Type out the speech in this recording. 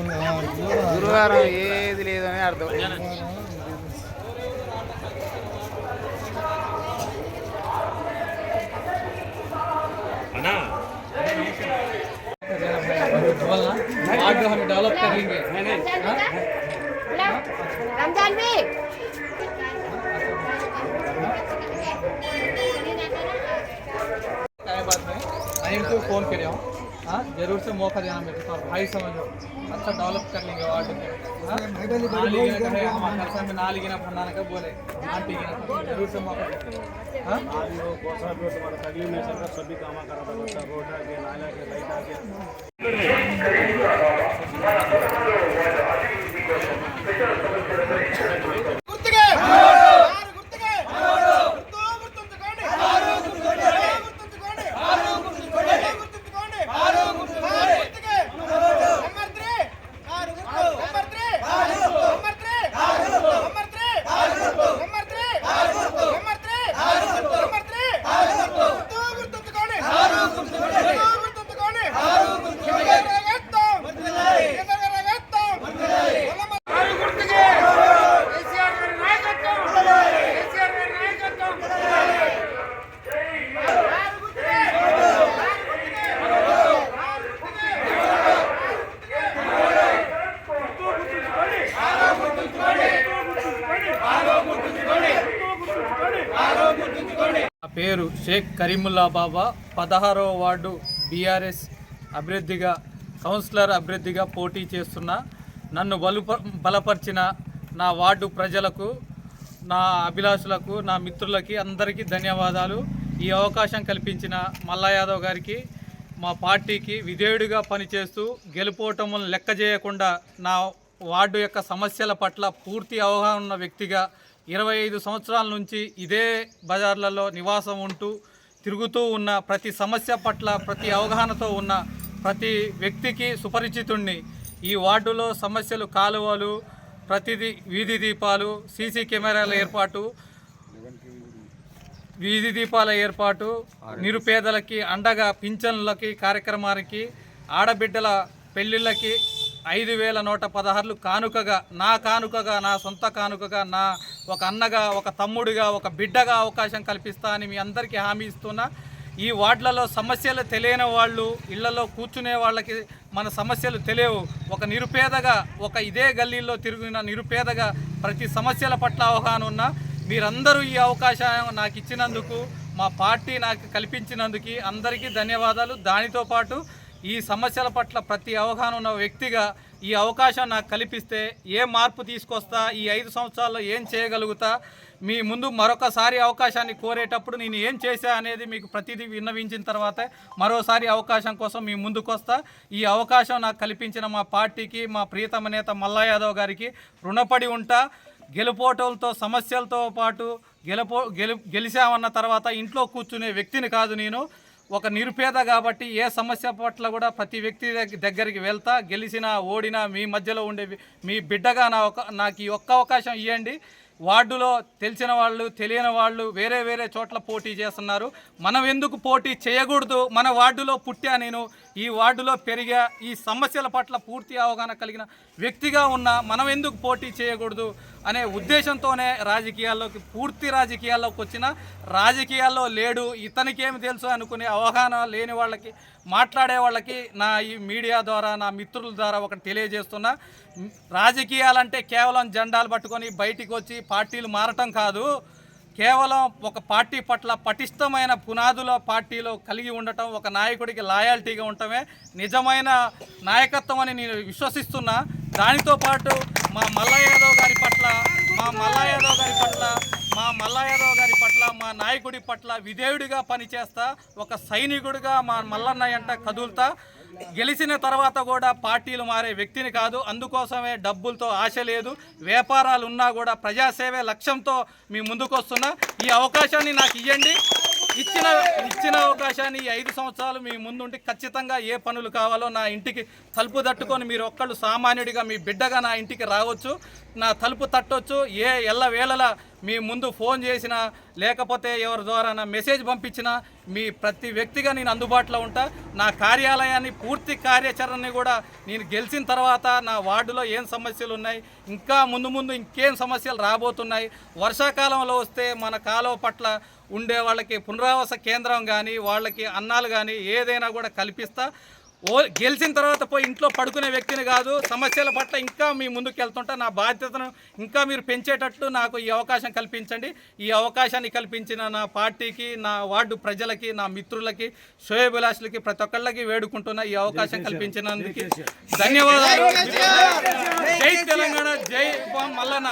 గురువారం ఏది లేదని అర్థం. అన్నా. आज जो हम डेवलप करेंगे रमज़ान में टाइम बाद में आई इनको फ़ोन कर रहा हूँ ज़रूर से मौका देना मेरे को भाई समझो अच्छा डेवलप कर लेंगे वार्ड में हाँ? में ना फंडा ना कब बोले। आंटी गिना ज़रूर से मौका हाँ? बहुत सारे सभी काम करा था रोड आ गया नाला के लाइट आ పేరు షేక్ కరీముల్లా బాబా. పదహారవ వార్డు బీఆర్ఎస్ అభ్యర్థిగా కౌన్సిలర్ అభ్యర్థిగా పోటీ చేస్తున్న నన్ను బలుప బలపరిచిన నా వార్డు ప్రజలకు నా అభిలాషులకు నా మిత్రులకి అందరికీ ధన్యవాదాలు. ఈ అవకాశం కల్పించిన మల్లా యాదవ్ గారికి మా పార్టీకి విధేయుడిగా పనిచేస్తూ గెలుపోవటములను లెక్క చేయకుండా నా వార్డు యొక్క సమస్యల పట్ల పూర్తి అవగాహన ఉన్న వ్యక్తిగా ఇరవై ఐదు సంవత్సరాల నుంచి ఇదే బజార్లలో నివాసం ఉంటూ తిరుగుతూ ఉన్న ప్రతి సమస్య పట్ల ప్రతి అవగాహనతో ఉన్న ప్రతి వ్యక్తికి సుపరిచితుణ్ణి. ఈ వార్డులో సమస్యలు కాలువలు ప్రతిదీ వీధి దీపాలు సీసీ కెమెరాల ఏర్పాటు వీధి దీపాల ఏర్పాటు నిరుపేదలకి అండగా పింఛన్లకి కార్యక్రమానికి ఆడబిడ్డల పెళ్ళిళ్ళకి ఐదు వేల నూట పదహారులు కానుకగా నా కానుకగా నా సొంత కానుకగా నా ఒక అన్నగా ఒక తమ్ముడిగా ఒక బిడ్డగా అవకాశం కల్పిస్తా అని మీ అందరికీ హామీ ఇస్తున్నా. ఈ వార్డులలో సమస్యలు తెలియని వాళ్ళు ఇళ్ళలో కూర్చునే వాళ్ళకి మన సమస్యలు తెలియవు. ఒక నిరుపేదగా ఒక ఇదే గల్లీలో తిరిగిన నిరుపేదగా ప్రతి సమస్యల పట్ల అవగాహన ఉన్న మీరందరూ ఈ అవకాశం నాకు ఇచ్చినందుకు మా పార్టీ నాకు కల్పించినందుకు అందరికీ ధన్యవాదాలు. దానితో పాటు ఈ సమస్యల పట్ల ప్రతి అవగాహన ఉన్న వ్యక్తిగా ఈ అవకాశం నాకు కల్పిస్తే ఏ మార్పు తీసుకొస్తా ఈ ఐదు సంవత్సరాల్లో ఏం చేయగలుగుతా మీ ముందు మరొకసారి అవకాశాన్ని కోరేటప్పుడు నేను ఏం చేశా అనేది మీకు ప్రతిదీ విన్నవించిన తర్వాత మరోసారి అవకాశం కోసం మీ ముందుకు వస్తా ఈ అవకాశం నాకు కల్పించిన మా పార్టీకి మా ప్రియతమ నేత మల్లా యాదవ్ గారికి రుణపడి ఉంటా. గెలుపోటలతో సమస్యలతో పాటు గెలుపో గెలు గెలిచామన్న తర్వాత ఇంట్లో కూర్చునే వ్యక్తిని కాదు నేను. ఒక నిరుపేద కాబట్టి ఏ సమస్య పట్ల కూడా ప్రతి వ్యక్తి దగ్గరికి వెళ్తా గెలిచినా ఓడినా మీ మధ్యలో ఉండే మీ బిడ్డగా నా ఒక నాకు ఈ ఒక్క అవకాశం ఇవ్వండి వార్డులో తెలిసిన వాళ్ళు తెలియని వాళ్ళు వేరే వేరే చోట్ల పోటీ చేస్తున్నారు. మనం ఎందుకు పోటీ చేయకూడదు? మన వార్డులో పుట్టా నేను. ఈ వార్డులో పెరిగా ఈ సమస్యల పట్ల పూర్తి అవగాహన కలిగిన వ్యక్తిగా ఉన్న మనం ఎందుకు పోటీ చేయకూడదు అనే ఉద్దేశంతోనే రాజకీయాల్లోకి పూర్తి రాజకీయాల్లోకి వచ్చిన రాజకీయాల్లో లేడు ఇతనికేమి తెలుసు అనుకునే అవగాహన లేని వాళ్ళకి మాట్లాడే వాళ్ళకి నా ఈ మీడియా ద్వారా నా మిత్రుల ద్వారా ఒకటి తెలియజేస్తున్నా. రాజకీయాలంటే కేవలం జెండాలు పట్టుకొని బయటికి వచ్చి పార్టీలు మారటం కాదు. కేవలం ఒక పార్టీ పట్ల పటిష్టమైన పునాదుల పార్టీలో కలిగి ఉండటం ఒక నాయకుడికి లాయాలిటీగా ఉండటమే నిజమైన నాయకత్వం అని నేను విశ్వసిస్తున్నా. దానితో పాటు మా మల్లయాదవ్ గారి పట్ల మా మల్లయాదవ్ గారి పట్ల మా మల్ల యాదవ్ గారి పట్ల మా నాయకుడి పట్ల విధేయుడిగా పనిచేస్తా ఒక సైనికుడిగా మా మల్లన్న అంట కదులుతా. గెలిచిన తర్వాత కూడా పార్టీలు మారే వ్యక్తిని కాదు. అందుకోసమే డబ్బులతో ఆశ లేదు. వ్యాపారాలు ఉన్నా కూడా ప్రజాసేవే లక్ష్యంతో మీ ముందుకొస్తున్నా ఈ అవకాశాన్ని నాకు ఇవ్వండి ఇచ్చిన ఇచ్చిన అవకాశాన్ని ఈ ఐదు సంవత్సరాలు మీ ముందుండి ఖచ్చితంగా ఏ పనులు కావాలో నా ఇంటికి తలుపు తట్టుకొని మీరు ఒక్కళ్ళు సామాన్యుడిగా మీ బిడ్డగా నా ఇంటికి రావచ్చు. నా తలుపు తట్టొచ్చు. ఏ ఎల్ల వేళలా మీ ముందు ఫోన్ చేసినా లేకపోతే ఎవరి ద్వారా మెసేజ్ పంపించినా మీ ప్రతి వ్యక్తిగా నేను అందుబాటులో ఉంటా. నా కార్యాలయాన్ని పూర్తి కార్యాచరణని కూడా నేను గెలిచిన తర్వాత నా వార్డులో ఏం సమస్యలు ఉన్నాయి ఇంకా ముందు ముందు ఇంకేం సమస్యలు రాబోతున్నాయి. వర్షాకాలంలో వస్తే మన కాలువ పట్ల ఉండే వాళ్ళకి పునరావాస కేంద్రం కానీ వాళ్ళకి అన్నాలు కానీ ఏదైనా కూడా కల్పిస్తా. ఓ గెలిచిన తర్వాత పోయి ఇంట్లో పడుకునే వ్యక్తిని కాదు సమస్యల పట్ల ఇంకా మీ ముందుకు వెళ్తుంటా. నా బాధ్యతను ఇంకా మీరు పెంచేటట్టు నాకు ఈ అవకాశం కల్పించండి. ఈ అవకాశాన్ని కల్పించిన నా పార్టీకి నా వార్డు ప్రజలకి నా మిత్రులకి శ్రేయభిలాషులకి ప్రతి ఒక్కళ్ళకి వేడుకుంటున్నా ఈ అవకాశం కల్పించినందుకు ధన్యవాదాలు. జై తెలంగాణ. జై మల్లన్న.